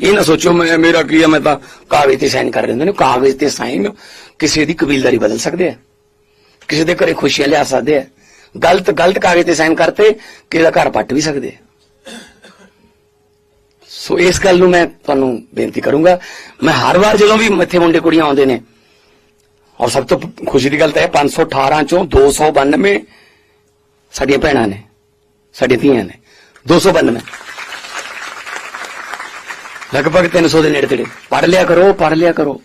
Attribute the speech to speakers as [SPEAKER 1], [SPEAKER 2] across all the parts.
[SPEAKER 1] ਇਹ ਨਾ ਸੋਚੋ, ਮੈਂ ਮੇਰਾ ਕੀ ਆ, ਮੈਂ ਤਾਂ ਕਾਗਜ਼ ਤੇ ਸਾਈਨ ਕਰ ਦਿੰਦੇ ਨੇ। ਕਾਗਜ਼ ਤੇ ਸਾਈਨ ਕਿਸੇ ਦੀ ਕਬੀਲਦਾਰੀ ਬਦਲ ਸਕਦੇ ਆ। ਕਿਸੇ ਦੇ ਘਰੇ ਖੁਸ਼ੀਆਂ ਲਿਆ ਸਕਦੇ ਆ। ਗਲਤ ਗਲਤ ਕਾਗਜ਼ ਤੇ ਸਾਈਨ ਕਰਤੇ, ਕਿਸੇ ਦਾ ਘਰ ਪੱਟ ਵੀ ਸਕਦੇ ਆ। ਸੋ ਇਸ ਗੱਲ ਨੂੰ ਮੈਂ ਤੁਹਾਨੂੰ ਬੇਨਤੀ ਕਰੂੰਗਾ। ਮੈਂ ਹਰ ਵਾਰ ਜਦੋਂ ਵੀ ਮੱਥੇ ਮੁੰਡੇ ਕੁੜੀਆਂ ਆਉਂਦੇ ਨੇ, ਔਰ ਸਭ ਤੋਂ ਖੁਸ਼ੀ ਦੀ ਗੱਲ ਤਾਂ ਹੈ 518 ਚੋਂ 292 ਸਾਡੀਆਂ ਭੈਣਾਂ ਨੇ, ਸਾਡੀਆਂ ਧੀਆਂ ਨੇ। 292 ਲਗਭਗ 300 ਦੇ ਨੇੜੇ ਤੇੜੇ। ਪੜ ਲਿਆ ਕਰੋ ਪੜ ਲਿਆ ਕਰੋ।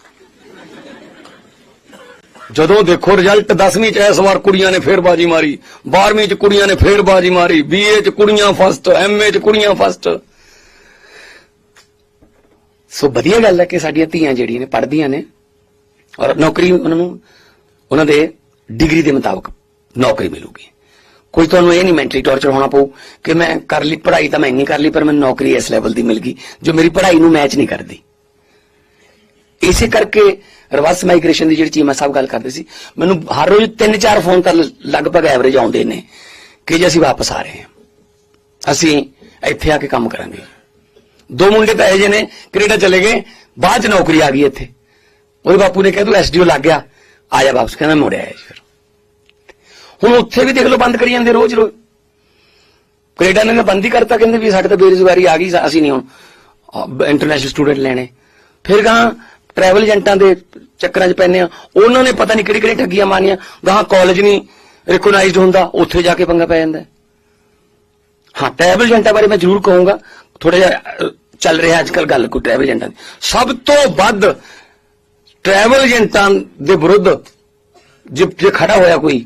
[SPEAKER 1] ਜਦੋਂ ਦੇਖੋ ਰਿਜ਼ਲਟ 10ਵੀਂ ਚ ਇਸ ਵਾਰ ਕੁੜੀਆਂ ਨੇ ਫੇਰ ਬਾਜੀ ਮਾਰੀ। 12ਵੀਂ ਚ ਕੁੜੀਆਂ ਨੇ ਫੇਰ ਬਾਜੀ ਮਾਰੀ। ਬੀਏ ਚ ਕੁੜੀਆਂ ਫਸਟ ਐਮਏ ਚ ਕੁੜੀਆਂ ਫਸਟ ਸੋ ਵਧੀਆ ਗੱਲ ਹੈ ਕਿ ਸਾਡੀਆਂ ਧੀਆਂ ਜਿਹੜੀਆਂ ਨੇ ਪੜ੍ਹਦੀਆਂ ਨੇ ਔਰ ਨੌਕਰੀ ਉਹਨਾਂ ਨੂੰ ਉਹਨਾਂ ਦੇ ਡਿਗਰੀ ਦੇ ਮੁਤਾਬਕ ਨੌਕਰੀ ਮਿਲੂਗੀ। ਕੋਈ ਤੁਹਾਨੂੰ ਇਹ ਨਹੀਂ ਮੈਂਟਲੀ ਟੌਰਚਰ ਹੋਣਾ ਪਊ ਕਿ ਮੈਂ ਕਰ ਲਈ ਪੜ੍ਹਾਈ ਤਾਂ ਮੈਂ ਇੰਨੀ ਕਰ ਲਈ, ਪਰ ਮੈਨੂੰ ਨੌਕਰੀ ਇਸ ਲੈਵਲ ਦੀ ਮਿਲ ਗਈ, ਜੋ ਮੇਰੀ ਪੜ੍ਹਾਈ ਨੂੰ ਮੈਚ ਨਹੀਂ ਕਰਦੀ। ਇਸੇ ਕਰਕੇ ਰਿਵਰਸ ਮਾਈਗ੍ਰੇਸ਼ਨ ਦੀ ਜਿਹੜੀ ਚੀਮਾ ਸਾਹਿਬ ਗੱਲ ਕਰਦੇ ਸੀ, ਮੈਨੂੰ ਹਰ ਰੋਜ਼ 3-4 ਫੋਨ ਤਾਂ ਲਗਭਗ ਐਵਰੇਜ ਆਉਂਦੇ ਨੇ ਕਿ ਜੇ ਅਸੀਂ ਵਾਪਸ ਆ ਰਹੇ ਹਾਂ। ਅਸੀਂ ਇੱਥੇ ਆ ਕੇ ਕੰਮ ਕਰਾਂਗੇ। ਦੋ ਮੁੰਡੇ ਤਾਂ ਇਹ ਜਿਹੇ ਨੇ, ਕੈਨੇਡਾ ਚਲੇ ਗਏ, ਬਾਅਦ ਚ ਨੌਕਰੀ ਆ ਗਈ ਇੱਥੇ। ਉਹਦੇ ਬਾਪੂ ਨੇ ਕਿਹਾ, ਤੂੰ ਐਸਡੀਓ ਲੱਗ ਗਿਆ, ਆ ਜਾ ਵਾਪਸ, ਕਹਿੰਦਾ ਮੁੜ ਆਇਆ ਫਿਰ। ਹੁਣ ਉੱਥੇ ਵੀ ਦੇਖ ਲਓ, ਬੰਦ ਕਰੀ ਜਾਂਦੇ ਰੋਜ਼ ਰੋਜ਼। ਕੈਨੇਡਾ ਨੇ ਤਾਂ ਬੰਦ ਹੀ ਕਰਤਾ, ਕਹਿੰਦੇ ਵੀ ਸਾਡੇ ਤਾਂ ਬੇਰੁਜ਼ਗਾਰੀ ਆ ਗਈ, ਅਸੀਂ ਨਹੀਂ ਹੁਣ ਇੰਟਰਨੈਸ਼ਨਲ ਸਟੂਡੈਂਟ ਲੈਣੇ। ਫਿਰ ਗਾਂ ਟਰੈਵਲ ਏਜੰਟਾਂ ਦੇ ਚੱਕਰਾਂ 'ਚ ਪੈਨੇ ਆ। ਉਹਨਾਂ ਨੇ ਪਤਾ ਨਹੀਂ ਕਿਹੜੀ ਕਿਹੜੀ ਠੱਗੀਆਂ ਮਾਰੀਆਂ। ਗਾਂ ਕਾਲਜ ਨਹੀਂ ਰਿਕਗਨਾਈਜ਼ਡ ਹੁੰਦਾ, ਉੱਥੇ ਜਾ ਕੇ ਪੰਗਾ ਪੈ ਜਾਂਦਾ। ਹਾਂ ਟਰੈਵਲ ਏਜੰਟਾਂ ਬਾਰੇ ਮੈਂ ਜ਼ਰੂਰ ਕਹੂੰਗਾ। ਥੋੜਾ ਜਿਹਾ ਚੱਲ ਰਿਹਾ ਅੱਜ ਕੱਲ ਗੱਲ ਕੋਈ ਟਰੈਵਲ ਏਜੰਟਾਂ ਦੀ। ਸਭ ਤੋਂ ਵੱਧ ਟਰੈਵਲ ਏਜੰਟਾਂ ਦੇ ਵਿਰੁੱਧ ਜੇ ਜੇ ਖੜਾ ਹੋਇਆ ਕੋਈ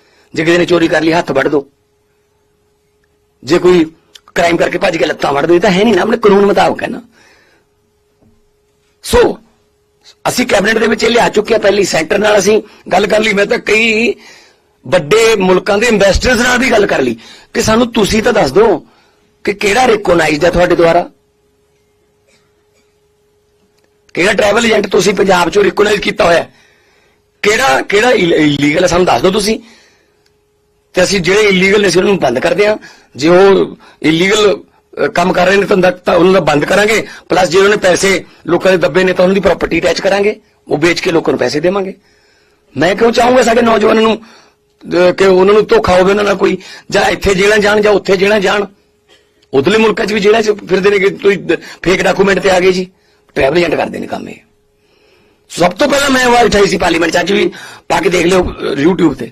[SPEAKER 1] ਜੇ ਕਿਸੇ ਨੇ ਚੋਰੀ ਕਰ ਲਈ, ਹੱਥ ਵੱਢ ਦੋ। ਜੇ ਕੋਈ ਕ੍ਰਾਈਮ ਕਰਕੇ ਭੱਜ ਕੇ ਲੱਤਾਂ ਵੱਢ ਦੋ, ਇਹ ਤਾਂ ਹੈ ਨਹੀਂ ਨਾ, ਆਪਣੇ ਕਾਨੂੰਨ ਮੁਤਾਬਕ ਹੈ ਨਾ। ਸੋ ਅਸੀਂ ਕੈਬਨਿਟ ਦੇ ਵਿੱਚ ਇਹ ਲਿਆ ਚੁੱਕੇ ਆ, ਪਹਿਲੀ ਸੈਂਟਰ ਨਾਲ ਅਸੀਂ ਗੱਲ ਕਰ ਲਈ। ਮੈਂ ਤਾਂ ਕਈ ਵੱਡੇ ਮੁਲਕਾਂ ਦੇ ਇਨਵੈਸਟਰਸ ਨਾਲ ਵੀ ਗੱਲ ਕਰ ਲਈ। ਕਿ ਸਾਨੂੰ ਤੁਸੀਂ ਤਾਂ ਦੱਸ ਦਿਓ ਕਿ ਕਿਹੜਾ ਰਿਕੋਗਨਾਈਜ਼ਡ ਹੈ ਤੁਹਾਡੇ ਦੁਆਰਾ? ਕਿਹੜਾ ਟਰੈਵਲ ਏਜੰਟ ਤੁਸੀਂ ਪੰਜਾਬ ਚੋਂ ਰਿਕੋਗਨਾਈਜ਼ ਕੀਤਾ ਹੋਇਆ? ਕਿਹੜਾ ਕਿਹੜਾ ਇਲੀਗਲ ਹੈ ਸਾਨੂੰ ਦੱਸ ਦਿਓ ਤੁਸੀਂ। ਤੇ ਅਸੀਂ ਜਿਹੜੇ ਇਲੀਗਲ ਨੇ ਅਸੀਂ ਉਹਨਾਂ ਨੂੰ ਬੰਦ ਕਰਦੇ ਹਾਂ। ਜੇ ਉਹ ਇਲੀਗਲ ਕੰਮ ਕਰ ਰਹੇ ਨੇ ਤਾਂ ਤਾਂ ਉਹਨਾਂ ਦਾ ਬੰਦ ਕਰਾਂਗੇ। ਪਲੱਸ ਜੇ ਉਹਨਾਂ ਨੇ ਪੈਸੇ ਲੋਕਾਂ ਦੇ ਦੱਬੇ ਨੇ ਤਾਂ ਉਹਨਾਂ ਦੀ ਪ੍ਰਾਪਰਟੀ ਅਟੈਚ ਕਰਾਂਗੇ। ਉਹ ਵੇਚ ਕੇ ਲੋਕਾਂ ਨੂੰ ਪੈਸੇ ਦੇਵਾਂਗੇ। ਮੈਂ ਕਿਉਂ ਚਾਹੂੰਗਾ ਸਾਡੇ ਨੌਜਵਾਨਾਂ ਨੂੰ ਕਿ ਉਹਨਾਂ ਨੂੰ ਧੋਖਾ ਹੋਵੇ ਉਹਨਾਂ ਨਾਲ ਕੋਈ? ਜਾਂ ਇੱਥੇ ਜਿਹੜਾ ਜਾਣ ਜਾਂ ਉੱਥੇ ਜਿਹੜਾ ਜਾਣ। ਉਧਰਲੇ ਮੁਲਕਾਂ 'ਚ ਵੀ ਜਿਹੜਾ ਫਿਰਦੇ ਨੇ ਕਿ ਤੁਸੀਂ ਫੇਕ ਡਾਕੂਮੈਂਟ ਤੇ ਆ ਗਏ ਜੀ। ਟਰੈਵਲ ਏਜੰਟ ਕਰਦੇ ਨੇ ਕੰਮ ਇਹ। ਸਭ ਤੋਂ ਪਹਿਲਾਂ ਮੈਂ ਆਵਾਜ਼ ਉਠਾਈ ਸੀ ਪਾਰਲੀਮੈਂਟ 'ਚ ਅੱਜ ਵੀ ਪਾ ਕੇ ਦੇਖ ਲਿਓ ਅਹ, YouTube ਤੇ।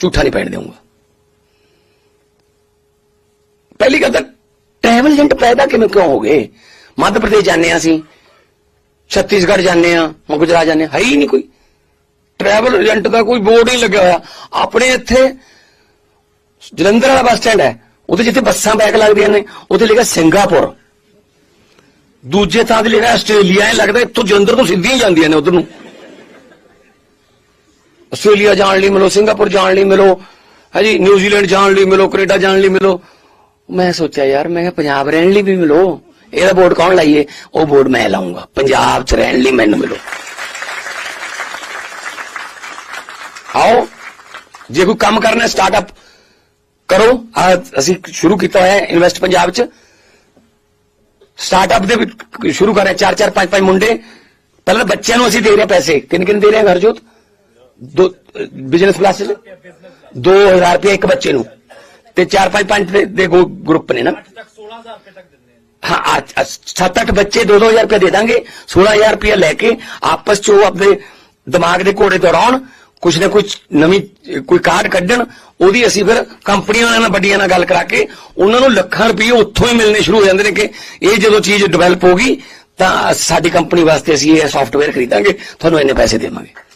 [SPEAKER 1] ਝੂਠਾ ਨਹੀਂ ਪੈਣ ਦੇਵਾਂਗਾ ਪਹਿਲੀ ਗੱਲ ਤਾਂ ਟਰੈਵਲ ਏਜੰਟ ਪੈਦਾ ਕਿਵੇਂ ਕਿਉਂ ਹੋ ਗਏ? ਮੱਧ ਪ੍ਰਦੇਸ਼ ਜਾਂਦੇ ਹਾਂ ਅਸੀਂ। ਛੱਤੀਸਗੜ੍ਹ ਜਾਂਦੇ ਆ ਗੁਜਰਾਤ ਜਾਂਦੇ ਹਾਂ। ਹੈ ਹੀ ਨਹੀਂ ਕੋਈ। ਟਰੈਵਲ ਏਜੰਟ ਦਾ ਕੋਈ ਬੋਰਡ ਨਹੀਂ ਲੱਗਿਆ ਹੋਇਆ। ਆਪਣੇ ਇੱਥੇ ਜਲੰਧਰ ਵਾਲਾ ਬੱਸ ਸਟੈਂਡ ਹੈ। ਉਹਦੇ ਜਿੱਥੇ ਬੱਸਾਂ ਬੈਕ ਲੱਗਦੀਆਂ ਨੇ, ਉੱਥੇ ਲਿਖਿਆ ਸਿੰਗਾਪੁਰ। ਦੂਜੇ ਥਾਂ ਤੇ ਲਿਖਿਆ ਆਸਟ੍ਰੇਲੀਆ। ਇਹ ਲੱਗਦਾ ਇੱਥੋਂ ਜਲੰਧਰ ਤੋਂ ਸਿੱਧੀਆਂ ਹੀ ਜਾਂਦੀਆਂ ਨੇ ਉਧਰ ਨੂੰ। ਆਸਟ੍ਰੇਲੀਆ ਜਾਣ ਲਈ ਮਿਲੋ, ਸਿੰਗਾਪੁਰ ਜਾਣ ਲਈ ਮਿਲੋ, ਹਾਂਜੀ, ਨਿਊਜ਼ੀਲੈਂਡ ਜਾਣ ਲਈ ਮਿਲੋ, ਕੈਨੇਡਾ ਜਾਣ ਲਈ ਮਿਲੋ। ਮੈਂ ਸੋਚਿਆ ਯਾਰ, ਮੈਂ ਕਿਹਾ ਪੰਜਾਬ ਰਹਿਣ ਲਈ ਵੀ ਮਿਲੋ। ਇਹਦਾ ਬੋਰਡ ਕੌਣ ਲਾਈਏ? ਉਹ ਬੋਰਡ ਮੈਂ ਲਾਉਂਗਾ ਪੰਜਾਬ 'ਚ ਰਹਿਣ ਲਈ ਮੈਨੂੰ ਮਿਲੋ। ਆਓ, ਜੇ ਕੋਈ ਕੰਮ ਕਰਨਾ ਸਟਾਰਟਅਪ ਕਰੋ। ਅਸੀਂ ਸ਼ੁਰੂ ਕੀਤਾ ਹੋਇਆ ਇਨਵੈਸਟ ਪੰਜਾਬ 'ਚ। ਸਟਾਰਟਅਪ ਦੇ ਵਿੱਚ ਸ਼ੁਰੂ ਕਰ ਰਹੇ, ਚਾਰ ਚਾਰ, ਪੰਜ ਪੰਜ ਮੁੰਡੇ। ਪਹਿਲਾਂ ਬੱਚਿਆਂ ਨੂੰ ਅਸੀਂ ਦੇ ਰਹੇ ਹਾਂ ਪੈਸੇ। ਕਿੰਨ ਕਿੰਨੇ ਦੇ ਰਹੇ ਹਾਂ, ਹਰਜੋਤ? ਦੋ ਬਿਜ਼ਨਸ ਕਲਾਸ 'ਚ 2000 ਰੁਪਏ ਇੱਕ ਬੱਚੇ ਨੂੰ ਤੇ ਚਾਰ ਪੰਜ ਪੰਜ ਦੇ- ਦੇ ਗਰੁੱਪ ਨੇ ਨਾ।
[SPEAKER 2] ਤੱਕ 16000 ਰੁਪਏ ਤੱਕ ਦਿੰਦੇ
[SPEAKER 1] ਹਾਂ ਅੱਜ- ਅੱਜ ਸੱਤ ਅੱਠ ਬੱਚੇ 2-2000 ਰੁਪਏ ਦੇ ਦਾਂਗੇ 16000 ਰੁਪਏ ਲੈ ਕੇ ਆਪਸ ਚ ਉਹ ਆਪਣੇ ਦਿਮਾਗ ਦੇ ਘੋੜੇ ਦੌੜਾਉਣ ਕੁਛ ਨਾ ਕੁਛ ਨਵੀਂ ਕੋਈ ਕਾਰਡ ਕੱਢਣ ਉਹਦੀ ਅਸੀਂ ਫਿਰ ਕੰਪਨੀਆਂ ਵਾਲਿਆਂ ਨਾਲ ਵੱਡੀਆਂ ਨਾਲ ਗੱਲ ਕਰਾ ਕੇ ਉਹਨਾਂ ਨੂੰ ਲੱਖਾਂ ਰੁਪਏ ਉੱਥੋਂ ਹੀ ਮਿਲਣੇ ਸ਼ੁਰੂ ਹੋ ਜਾਂਦੇ ਨੇ ਕਿ ਇਹ ਜਦੋਂ ਚੀਜ਼ ਡਿਵੈਲਪ ਹੋਗੀ ਤਾਂ ਸਾਡੀ ਕੰਪਨੀ ਵਾਸਤੇ ਅਸੀਂ ਇਹ ਸੌਫਟਵੇਅਰ ਖਰੀਦਾਂਗੇ ਤੁਹਾਨੂੰ ਇੰਨੇ ਪੈਸੇ ਦੇਵਾਂਗੇ।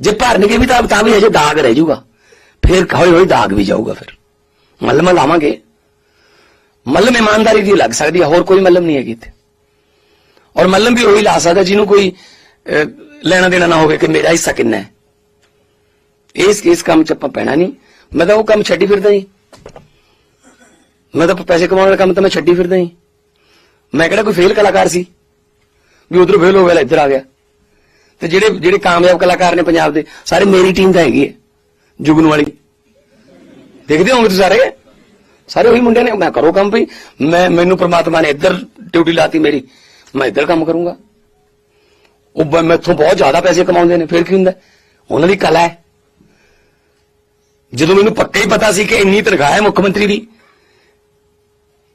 [SPEAKER 1] ਜੇ ਭਰਨਗੇ ਵੀ ਤਾਂ ਤਾਂ ਵੀ ਅਜੇ ਦਾਗ ਰਹਿ ਜਾਊਗਾ। ਫਿਰ ਹੌਲੀ ਹੌਲੀ ਦਾਗ ਵੀ ਜਾਊਗਾ ਫਿਰ। ਮਲਮ ਲਾਵਾਂਗੇ ਮਲਮ ਇਮਾਨਦਾਰੀ ਦੀ ਲੱਗ ਸਕਦੀ ਹੈ ਹੋਰ ਕੋਈ ਮਲਮ ਨਹੀਂ ਹੈਗੀ ਇੱਥੇ। ਔਰ ਮਲਮ ਵੀ ਉਹੀ ਲਾ ਸਕਦਾ ਜਿਹਨੂੰ ਕੋਈ ਲੈਣਾ ਦੇਣਾ ਨਾ ਹੋਵੇ ਕਿ ਮੇਰਾ ਹਿੱਸਾ ਕਿੰਨਾ ਹੈ। ਇਸ ਇਸ ਕੰਮ ਚ ਆਪਾਂ ਪੈਣਾ ਨਹੀਂ। ਮੈਂ ਤਾਂ ਉਹ ਕੰਮ ਛੱਡੀ ਫਿਰਦਾ ਜੀ। ਮੈਂ ਤਾਂ ਪੈਸੇ ਕਮਾਉਣ ਵਾਲਾ ਕੰਮ ਤਾਂ ਮੈਂ ਛੱਡੀ ਫਿਰਦਾ ਜੀ। ਮੈਂ ਕਿਹੜਾ ਕੋਈ ਫੇਲ ਕਲਾਕਾਰ ਸੀ? ਵੀ ਉਧਰੋਂ ਫੇਲ ਹੋ ਗਿਆ, ਇੱਧਰ ਆ ਗਿਆ। ਤੇ ਜਿਹੜੇ ਜਿਹੜੇ ਕਾਮਯਾਬ ਕਲਾਕਾਰ ਨੇ ਪੰਜਾਬ ਦੇ, ਸਾਰੇ ਮੇਰੀ ਟੀਮ ਦਾ ਹੈਗੀ ਹੈ, ਜੁਗਨ ਵਾਲੀ। ਦੇਖਦੇ ਹੋਗੇ ਤੁਸੀਂ ਸਾਰੇ? ਸਾਰੇ ਉਹੀ ਮੁੰਡੇ ਨੇ, ਮੈਂ ਕਰੋ ਕੰਮ ਵੀ ਮੈਂ, ਮੈਨੂੰ ਪ੍ਰਮਾਤਮਾ ਨੇ ਇੱਧਰ ਡਿਊਟੀ ਲਾਤੀ ਮੇਰੀ, ਮੈਂ ਇੱਧਰ ਕੰਮ ਕਰੂੰਗਾ। ਉਹ ਬ- ਮੈਥੋਂ ਬਹੁਤ ਜ਼ਿਆਦਾ ਪੈਸੇ ਕਮਾਉਂਦੇ ਨੇ, ਫਿਰ ਕੀ ਹੁੰਦਾ? ਉਹਨਾਂ ਦੀ ਕਲਾ ਹੈ। ਜਦੋਂ ਮੈਨੂੰ ਪੱਕਾ ਹੀ ਪਤਾ ਸੀ ਕਿ ਇੰਨੀ ਤਨਖਾਹ ਹੈ ਮੁੱਖ ਮੰਤਰੀ ਦੀ,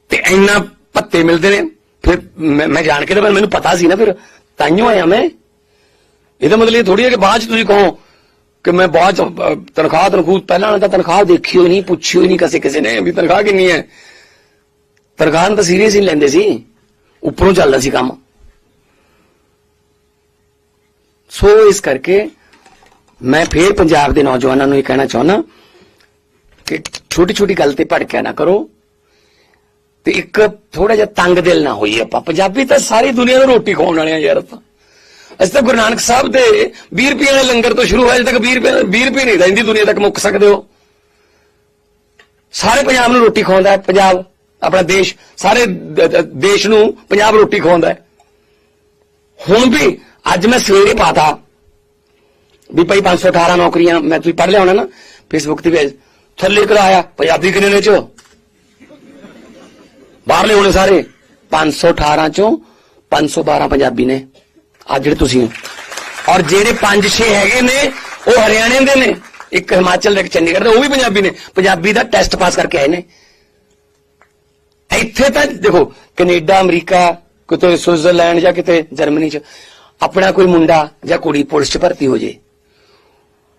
[SPEAKER 1] ਤੇ ਇੰਨਾ ਭੱਤੇ ਮਿਲਦੇ ਨੇ, ਫਿਰ ਮੈਂ ਮੈਂ ਜਾਣ ਕੇ ਤਾਂ ਮੈਨੂੰ ਪਤਾ ਸੀ ਨਾ, ਫਿਰ ਤਾਈਓ ਆਇਆ ਮੈਂ। ਇਹਦਾ ਮਤਲਬ ਇਹ ਥੋੜੀ ਹੈ ਕਿ ਬਾਅਦ ਚ ਤੁਸੀਂ ਕਹੋ ਕਿ ਮੈਂ ਬਾਅਦ ਚ ਅਹ, ਤਨਖਾਹ ਤਨਖੂਹ ਪਹਿਲਾਂ ਵਾਲਾ ਤਾਂ ਤਨਖਾਹ ਦੇਖੀ ਹੋਈ ਨਹੀਂ ਪੁੱਛੀ ਹੋਈ ਨਹੀਂ ਕਿਸੇ ਕਿਸੇ ਨੇ ਵੀ ਤਨਖਾਹ ਕਿੰਨੀ ਹੈ। ਤਨਖਾਹ ਨੂੰ ਤਾਂ ਸੀਰੀਅਸ ਹੀ ਨੀ ਲੈਂਦੇ ਸੀ। ਉੱਪਰੋਂ ਚੱਲਦਾ ਸੀ ਕੰਮ। ਸੋ ਇਸ ਕਰਕੇ ਮੈਂ ਫੇਰ ਪੰਜਾਬ ਦੇ ਨੌਜਵਾਨਾਂ ਨੂੰ ਇਹ ਕਹਿਣਾ ਚਾਹੁੰਦਾ ਕਿ ਛੋਟੀ ਛੋਟੀ ਗੱਲ ਤੇ ਭੜਕਿਆ ਨਾ ਕਰੋ ਤੇ ਇੱਕ ਥੋੜਾ ਜਿਹਾ ਤੰਗ ਦਿਲ ਨਾ ਹੋਈ ਆਪਾਂ। ਪੰਜਾਬੀ ਤਾਂ ਸਾਰੀ ਦੁਨੀਆ ਨੂੰ ਰੋਟੀ ਖਵਾਉਣ ਵਾਲੇ ਆ ਯਾਰ ਆਪਾਂ। ਅਸੀਂ ਤਾਂ ਗੁਰੂ ਨਾਨਕ ਸਾਹਿਬ ਦੇ 20 ਰੁਪਏ ਦੇ ਲੰਗਰ ਤੋਂ ਸ਼ੁਰੂ ਹੋਇਆ, ਅਜੇ ਤੱਕ 20 ਰੁਪਏ 20 ਰੁਪਏ ਨਹੀਂ, ਰਹਿੰਦੀ ਦੁਨੀਆ ਤੱਕ ਮੁੱਕ ਸਕਦੇ ਹੋ। ਸਾਰੇ ਪੰਜਾਬ ਨੂੰ ਰੋਟੀ ਖਵਾਉਂਦਾ ਹੈ, ਪੰਜਾਬ, ਆਪਣਾ ਦੇਸ਼, ਸਾਰੇ ਦੇਸ਼ ਨੂੰ ਪੰਜਾਬ ਰੋਟੀ ਖਵਾਉਂਦਾ ਹੈ। ਹੁਣ ਵੀ ਅੱਜ ਮੈਂ ਸਵੇਰੇ ਪਾਤਾ ਵੀ ਭਾਈ 518 ਨੌਕਰੀਆਂ, ਮੈਂ ਤੁਸੀਂ ਪੜ੍ਹ ਲਿਆ ਹੋਣਾ ਨਾ ਫੇਸਬੁੱਕ ਤੇ ਵੀ ਥੱਲੇ ਕਰਾਇਆ ਪੰਜਾਬੀ ਕਿੰਨੇ ਨੇ ਚ? ਬਾਹਰਲੇ ਹੋਣੇ ਸਾਰੇ। 518 ਚੋਂ 512 ਪੰਜਾਬੀ ਨੇ। ਆ ਜਿਹੜੇ ਤੁਸੀਂ ਔਰ ਜਿਹੜੇ 5-6 ਹੈਗੇ ਨੇ, ਉਹ ਹਰਿਆਣੇ ਦੇ ਨੇ। ਇੱਕ ਹਿਮਾਚਲ ਦੇ, ਇੱਕ ਚੰਡੀਗੜ੍ਹ ਦੇ, ਉਹ ਵੀ ਪੰਜਾਬੀ ਨੇ। ਪੰਜਾਬੀ ਦਾ ਟੈਸਟ ਪਾਸ ਕਰਕੇ ਆਏ ਨੇ। ਇੱਥੇ ਤਾਂ ਦੇਖੋ, ਕੈਨੇਡਾ, ਅਮਰੀਕਾ, ਕਿਤੇ ਸਵਿਟਜ਼ਰਲੈਂਡ ਜਾਂ ਕਿਤੇ ਜਰਮਨੀ ਚ, ਆਪਣਾ ਕੋਈ ਮੁੰਡਾ ਜਾਂ ਕੁੜੀ ਪੁਲਿਸ ਚ ਭਰਤੀ ਹੋ ਜੇ।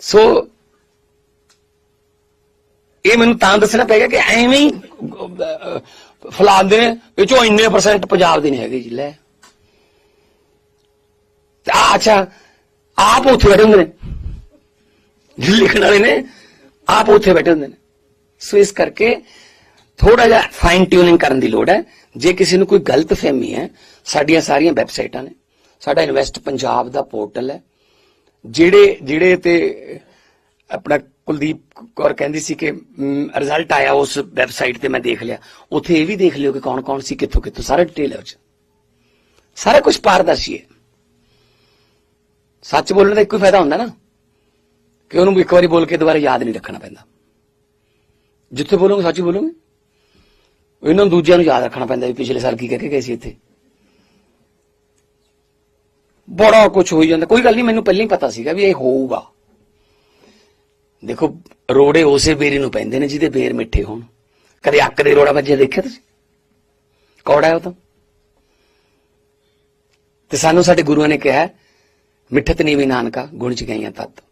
[SPEAKER 1] ਸੋ ਇਹ ਮੈਨੂੰ ਤਾਂ ਦੱਸਣਾ ਪਏਗਾ ਕਿ ਐਵੇਂ ਹੀ ਅਹ, ਫਲਾਉਂਦੇ ਨੇ ਵਿੱਚੋਂ ਇੰਨੇ ਪਰਸੈਂਟ ਪੰਜਾਬ ਦੇ ਨਹੀਂ ਹੈਗੇ ਜੀ ਲੈ। ਆ ਅੱਛਾ ਆਪ ਉੱਥੇ ਬੈਠੇ ਹੁੰਦੇ ਨੇ। ਲਿਖਣ ਵਾਲੇ ਨੇ ਆਪ ਉੱਥੇ ਬੈਠੇ ਹੁੰਦੇ ਨੇ। ਸੋ ਇਸ ਕਰਕੇ ਥੋੜਾ ਜਿਹਾ ਫਾਈਨ ਟਿਊਨਿੰਗ ਕਰਨ ਦੀ ਲੋੜ ਹੈ। ਜੇ ਕਿਸੇ ਨੂੰ ਕੋਈ ਗਲਤ ਫਹਿਮੀ ਹੈ ਸਾਡੀਆਂ ਸਾਰੀਆਂ ਵੈਬਸਾਈਟਾਂ ਨੇ। ਸਾਡਾ ਇਨਵੈਸਟ ਪੰਜਾਬ ਦਾ ਪੋਰਟਲ ਹੈ। ਜਿਹੜੇ ਜਿਹੜੇ ਤੇ ਆਪਣਾ ਕੁਲਦੀਪ ਕੌਰ ਕਹਿੰਦੀ ਸੀ ਕਿ ਰਿਜ਼ਲਟ ਆਇਆ ਉਸ ਵੈਬਸਾਈਟ ਤੇ ਮੈਂ ਦੇਖ ਲਿਆ। ਉੱਥੇ ਇਹ ਵੀ ਦੇਖ ਲਿਓ ਕਿ ਕੌਣ ਕੌਣ ਸੀ, ਕਿੱਥੋਂ ਕਿੱਥੋਂ, ਸਾਰਾ ਡਿਟੇਲ ਹੈ ਉਹ 'ਚ। ਸਾਰਾ ਕੁਝ ਪਾਰਦਰਸ਼ੀ ਹੈ। ਸੱਚ ਬੋਲਣ ਦਾ ਇੱਕੋ ਹੀ ਫਾਇਦਾ ਹੁੰਦਾ ਨਾ, ਕਿ ਉਹਨੂੰ ਇੱਕ ਵਾਰੀ ਬੋਲ ਕੇ ਦੁਬਾਰਾ ਯਾਦ ਨਹੀਂ ਰੱਖਣਾ ਪੈਂਦਾ। ਜਿੱਥੇ ਬੋਲੋਗੇ ਸੱਚ ਹੀ ਬੋਲੋਗੇ। ਇਹਨਾਂ ਨੂੰ ਦੂਜਿਆਂ ਨੂੰ ਯਾਦ ਰੱਖਣਾ ਪੈਂਦਾ ਵੀ ਪਿਛਲੇ ਸਾਲ ਕੀ ਕਹਿ ਕੇ ਗਏ ਸੀ ਇੱਥੇ। ਬੜਾ ਕੁਝ ਹੋਈ ਜਾਂਦਾ। ਕੋਈ ਗੱਲ ਨਹੀਂ, ਮੈਨੂੰ ਪਹਿਲਾਂ ਹੀ ਪਤਾ ਸੀਗਾ ਵੀ ਇਹ ਹੋਊਗਾ। ਦੇਖੋ, ਰੋੜੇ ਉਸੇ ਬੇਰੀ ਨੂੰ ਪੈਂਦੇ ਨੇ ਜਿਹਦੇ ਬੇਰ ਮਿੱਠੇ ਹੋਣ। ਕਦੇ ਅੱਕ ਦੇ ਰੋੜਾ ਵੱਜਿਆ ਦੇਖਿਆ ਤੁਸੀਂ? ਕੌੜਾ ਹੈ ਉਹ ਤਾਂ। ਤੇ ਸਾਨੂੰ ਸਾਡੇ ਗੁਰੂਆਂ ਨੇ ਕਿਹਾ, ਮਿੱਠਤ ਨੀਵੀ ਨਾਨਕਾ, ਗੁਣ ਚ ਗਈਆਂ ਤਤ।